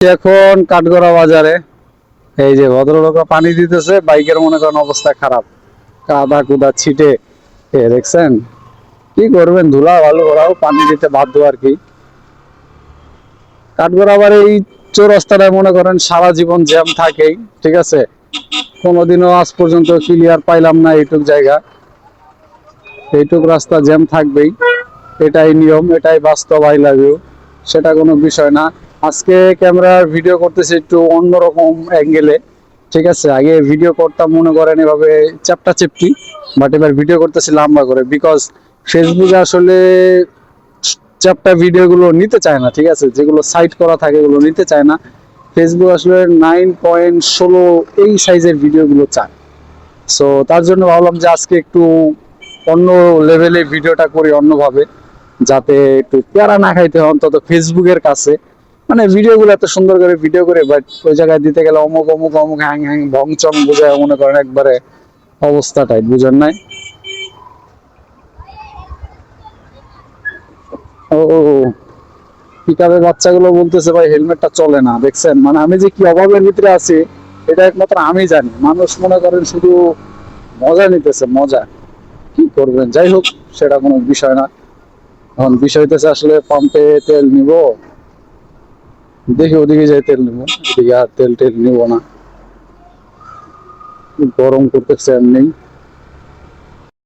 এখন কাঠগড়া বাজারে। এই যে ভদ্রলোক পানি দিতেছে, বাইকের মনে করেন অবস্থা খারাপ। কাদা কুদা ছিটে। দেখছেন? কি করবেন? ধুলা ভালো ওরাও পানি দিতে বাধ্য আর কি। কাঠগড়া আবার এই চৌরাস্তাটায় মনে করেন সারা জীবন জ্যাম থাকেই, ঠিক আছে? কোনোদিনও আজ পর্যন্ত ক্লিয়ার পাইলাম না এইটুক জায়গা। এইটুক রাস্তা জ্যাম থাকবেই। এটাই নিয়ম, এটাই বাস্তব আই লাভ ইউ সেটা কোনো বিষয় না। আজকে ক্যামেরার ভিডিও করতেছি একটু অন্যরকম অ্যাঙ্গেলে ঠিক আছে? আগে ভিডিও করতাম, মনে করেন এভাবে চ্যাপটা চেপটি বাট এবার ভিডিও করতেছি লম্বা করে বিকজ ফেসবুকে আসলে চ্যাপটা ভিডিওগুলো নিতে চায় না, ঠিক আছে? যেগুলো সাইট করা থাকে, এগুলো নিতে চায় না। ফেসবুক আসলে নাইন পয়েন্ট ষোলো এই সাইজের ভিডিওগুলো চায়। সো তার জন্য ভাবলাম যে আজকে একটু অন্য লেভেলে ভিডিওটা করি অন্যভাবে, যাতে একটু প্যারা না খাইতে হয়, অন্তত ফেসবুকের কাছে। মানে ভিডিওগুলো এত সুন্দর করে ভিডিও করে বাট ওই জায়গায় দিতে গেলে অমুক অমুক অমুক, হ্যাং হ্যাং, ভং, চং বোঝায় মনে করেন একবারে অবস্থা অবস্থাটাই বুঝেন নাই? ও পিকআপের বাচ্চাগুলো বলতেছে, ভাই হেলমেটটা চলে না, দেখছেন? মানে আমি যে কি অভাবের ভিতরে আছি, এটা একমাত্র আমি জানি। মানুষ মনে করেন শুধু মজা নিতেছে, মজা। কি করবেন? যাই হোক, সেটা কোনো বিষয় না। এখন বিষয় আসলে পাম্পে তেল নিব। দেখি ওদিকে যাই তেল নিব এদিকে আর তেল টেল নেব না। গরম করতেছে এমনি